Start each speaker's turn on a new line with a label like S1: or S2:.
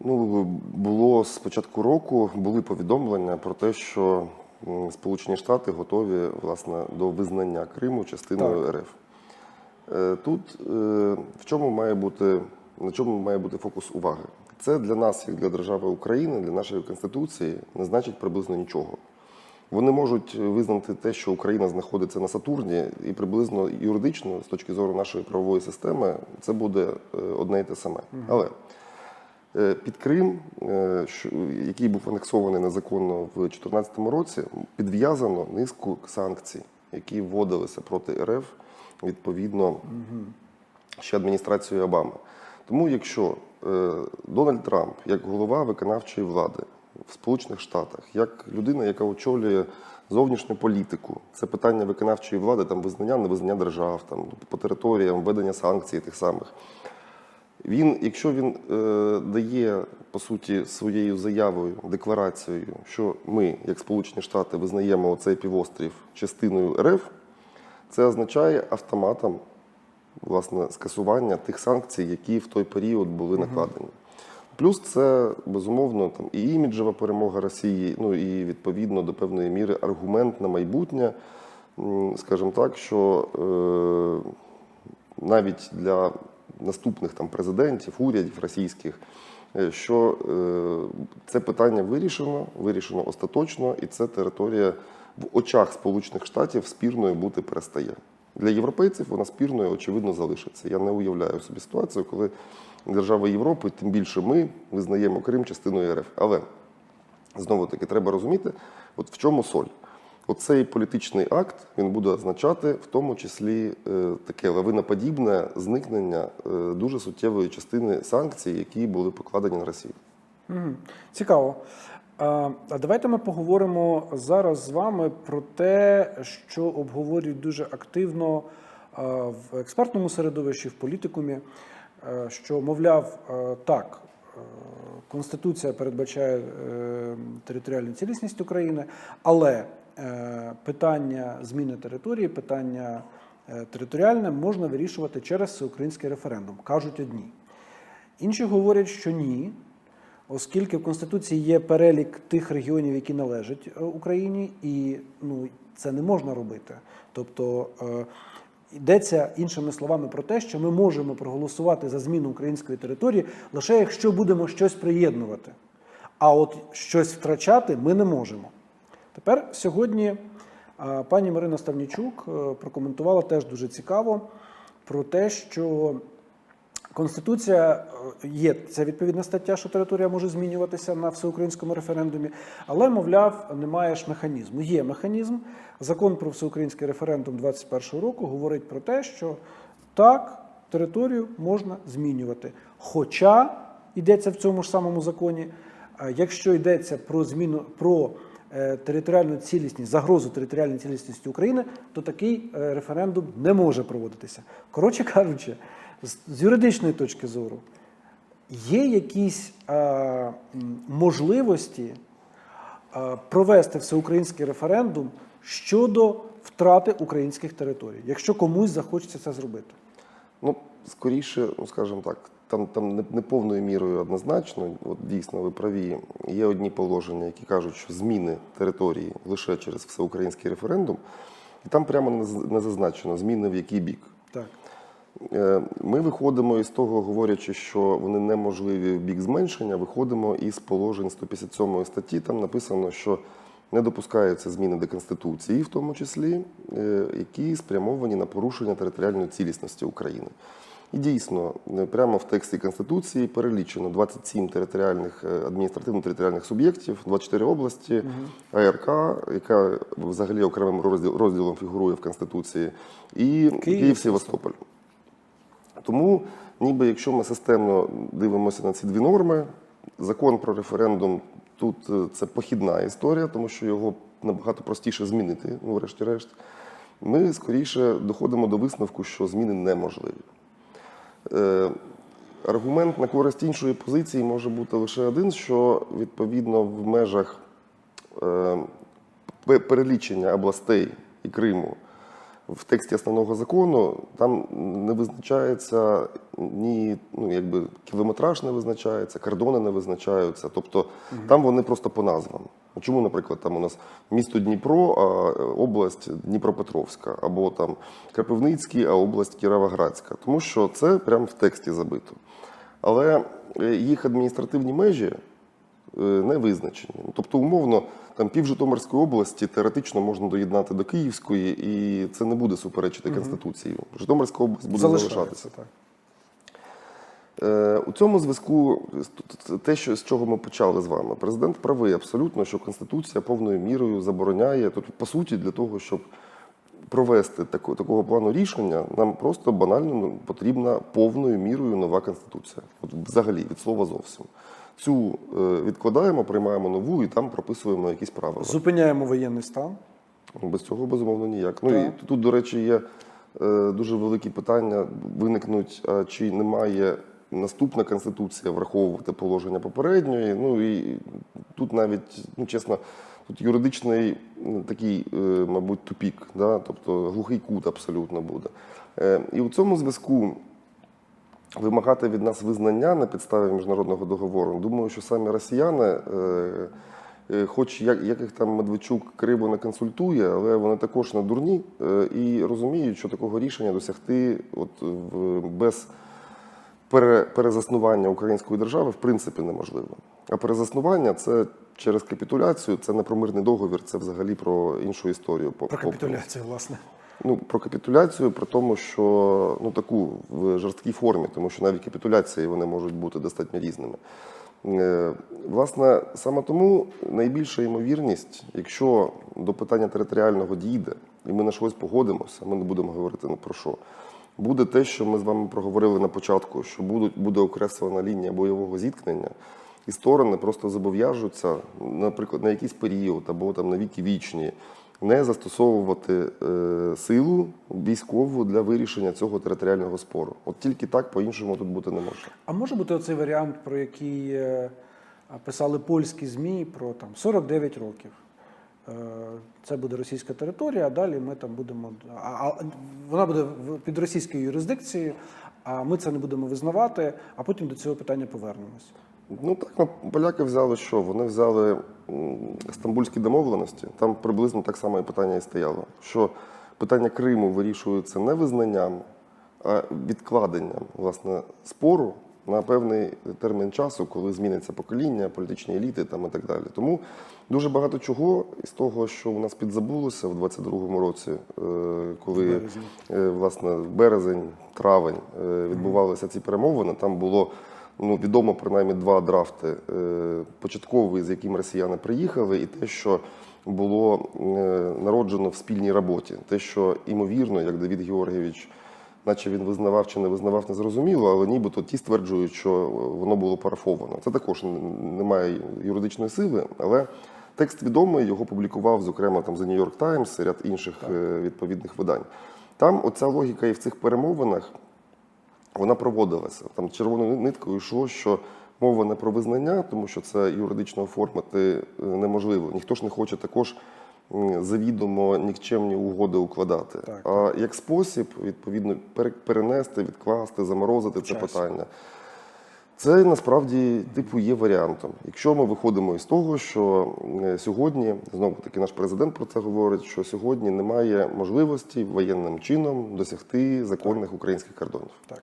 S1: Ну, було з початку року були повідомлення про те, що Сполучені Штати готові власне до визнання Криму частиною РФ. Е, Тут е, в чому має бути на чому має бути фокус уваги? Це для нас, як для держави України, для нашої конституції, не значить приблизно нічого. Вони можуть визнати те, що Україна знаходиться на Сатурні, і приблизно юридично, з точки зору нашої правової системи, це буде е, одне і те саме. Але Під Крим, е, який був анексований незаконно в 2014 році, підв'язано низку санкцій, які вводилися проти РФ відповідно ще адміністрацією Обами. Тому, якщо е, Дональд Трамп, як голова виконавчої влади в Сполучених Штатах, як людина, яка очолює зовнішню політику, це питання виконавчої влади, там визнання, невизнання держав, там по територіям, введення санкцій тих самих. Він, якщо він е, дає по суті своєю заявою, декларацією, що ми, як Сполучені Штати, визнаємо цей півострів частиною РФ, це означає автоматом власне скасування тих санкцій, які в той період були накладені. Плюс це безумовно там і іміджева перемога Росії, ну і відповідно до певної міри аргумент на майбутнє, скажімо так, що е, навіть для наступних там президентів, урядів російських, е, що е, це питання вирішено, вирішено остаточно, і це територія в очах Сполучених Штатів спірною бути перестає. Для європейців вона спірною, очевидно, залишиться. Я не уявляю собі ситуацію, коли держави Європи, тим більше ми, визнаємо Крим частиною РФ. Але знову таки треба розуміти, от в чому соль. Оцей політичний акт він буде означати в тому числі е, таке лавиноподібне зникнення е, дуже суттєвої частини санкцій, які були покладені на Росію.
S2: Цікаво. А давайте ми поговоримо зараз з вами про те, що обговорюють дуже активно в експертному середовищі, в політикумі, е, що, мовляв, е, так, е, Конституція передбачає е, територіальну цілісність України, але е, питання зміни території, питання е, територіальне можна вирішувати через всеукраїнський референдум, кажуть одні. Інші говорять, що ні, оскільки в Конституції є перелік тих регіонів, які належать е, Україні, і ну, це не можна робити. Тобто е, йдеться іншими словами про те, що ми можемо проголосувати за зміну української території лише якщо будемо щось приєднувати. А от щось втрачати ми не можемо. Тепер сьогодні е, пані Марина Ставнічук е, прокоментувала теж дуже цікаво про те, що Конституція е, є це відповідна стаття, що територія може змінюватися на всеукраїнському референдумі, але, мовляв, немає ж механізму. Є механізм. Закон про всеукраїнський референдум 21 року говорить про те, що так, територію можна змінювати. Хоча йдеться в цьому ж самому законі, якщо йдеться про зміну про територіальну цілісність, загрозу територіальної цілісності України, то такий е, референдум не може проводитися. Коротше кажучи, з, юридичної точки зору, є якісь е, можливості е, провести всеукраїнський референдум щодо втрати українських територій, якщо комусь захочеться це зробити.
S1: Ну, скоріше, ну скажімо так, там, там не, не повною мірою однозначно, от дійсно ви праві. Є одні положення, які кажуть, що зміни території лише через всеукраїнський референдум, і там прямо не зазначено, зміни в який бік.
S2: Так.
S1: Е, Ми виходимо із того, говорячи, що вони неможливі в бік зменшення, виходимо із положень 157 статті. Там написано, що не допускаються зміни до Конституції, в тому числі, е, які спрямовані на порушення територіальної цілісності України. І дійсно, е, прямо в тексті Конституції перелічено 27 територіальних е, адміністративно-територіальних суб'єктів, 24 області, АРК, яка взагалі окремим розділ- розділом фігурує в Конституції, і Київ Севастополь. Тому, ніби якщо ми системно дивимося на ці дві норми, закон про референдум тут е, це похідна історія, тому що його набагато простіше змінити, ну, врешті-решт. Ми скоріше доходимо до висновку, що зміни неможливі. Е, аргумент на користь іншої позиції може бути лише один, що відповідно в межах е, перелічення областей і Криму в тексті основного закону там не визначається ні ну, якби кілометраж не визначається, кордони не визначаються. Тобто там вони просто по назвам. Чому, наприклад, там у нас місто Дніпро, а е, область Дніпропетровська, або там Кропивницький, а область Кіровоградська. Тому що це прямо в тексті забито. Але е, їх адміністративні межі е, не визначені. Тобто, умовно, там пів Житомирської області теоретично можна доєднати до Київської, і це не буде суперечити Конституції. Житомирська область буде залишатися.
S2: Так.
S1: Е, У цьому зв'язку те, що з чого ми почали з вами, президент правий абсолютно, що Конституція повною мірою забороняє. Тут, по суті, для того, щоб провести тако- такого плану рішення, нам просто банально ну, потрібна повною мірою нова конституція. От взагалі від слова зовсім. Цю е, відкладаємо, приймаємо нову і там прописуємо якісь правила.
S2: Зупиняємо воєнний стан.
S1: Без цього безумовно ніяк. Ну і тут, до речі, є е, дуже великі питання. Виникнуть, чи не має наступна конституція враховувати положення попередньої. Ну і тут навіть, ну чесно, тут юридичний такий, е, мабуть, тупік, да? тобто глухий кут абсолютно буде. Е, і у цьому зв'язку. Вимагати від нас визнання на підставі міжнародного договору. Думаю, що самі росіяни, е, хоч як, їх там Медведчук криво не консультує, але вони також не дурні і розуміють, що такого рішення досягти от, без перезаснування української держави в принципі неможливо. А перезаснування це через капітуляцію, це не про мирний договір, це взагалі про іншу історію.
S2: Про капітуляцію, власне.
S1: Ну, про капітуляцію, при тому, що ну таку в жорсткій формі, тому що навіть капітуляції вони можуть бути достатньо різними. Е, Власне, саме тому найбільша ймовірність, якщо до питання територіального дійде, і ми на щось погодимося, ми не будемо говорити не про що. Буде те, що ми з вами проговорили на початку, що будуть, буде окреслена лінія бойового зіткнення, і сторони просто зобов'яжуться, наприклад, на якийсь період або там на віки вічні, не застосовувати е, силу військову для вирішення цього територіального спору. От тільки так по-іншому тут бути не може.
S2: А може бути оцей варіант, про який е, писали польські ЗМІ про там 49 років. Е, Це буде російська територія, а далі ми там будемо. А, вона буде під російською юрисдикцією, а ми це не будемо визнавати, а потім до цього питання повернемось.
S1: Ну так ну, поляки взяли що? Вони взяли стамбульські домовленості. Там приблизно так само і питання і стояло. Що питання Криму вирішується не визнанням, а відкладенням власне спору на певний термін часу, коли зміниться покоління, політичні еліти там і так далі. Тому дуже багато чого із того, що у нас підзабулося в 22-му році, е, коли е, власне березень, травень е, відбувалися ці перемовини. Там було ну відомо принаймні два драфти. Початковий, з яким росіяни приїхали, і те, що було народжено в спільній роботі. Те, що імовірно, як Давід Георгійович, наче він визнавав чи не визнавав, не зрозуміло, але нібито ті стверджують, що воно було парафовано. Це також н- не має юридичної сили, але. Текст відомий, його публікував, зокрема, там The New York Times ряд інших е, відповідних видань. Там оця логіка і в цих перемовинах вона проводилася. Там червоною ниткою йшло, що мова не про визнання, тому що це юридично оформити е, неможливо. Ніхто ж не хоче також завідомо нікчемні угоди укладати.
S2: Так,
S1: а як спосіб, відповідно, пере- перенести, відкласти, заморозити це питання. Це насправді типу є варіантом. Якщо ми виходимо із того, що сьогодні знову таки наш президент про це говорить, що сьогодні немає можливості воєнним чином досягти законних українських кордонів.
S2: Так.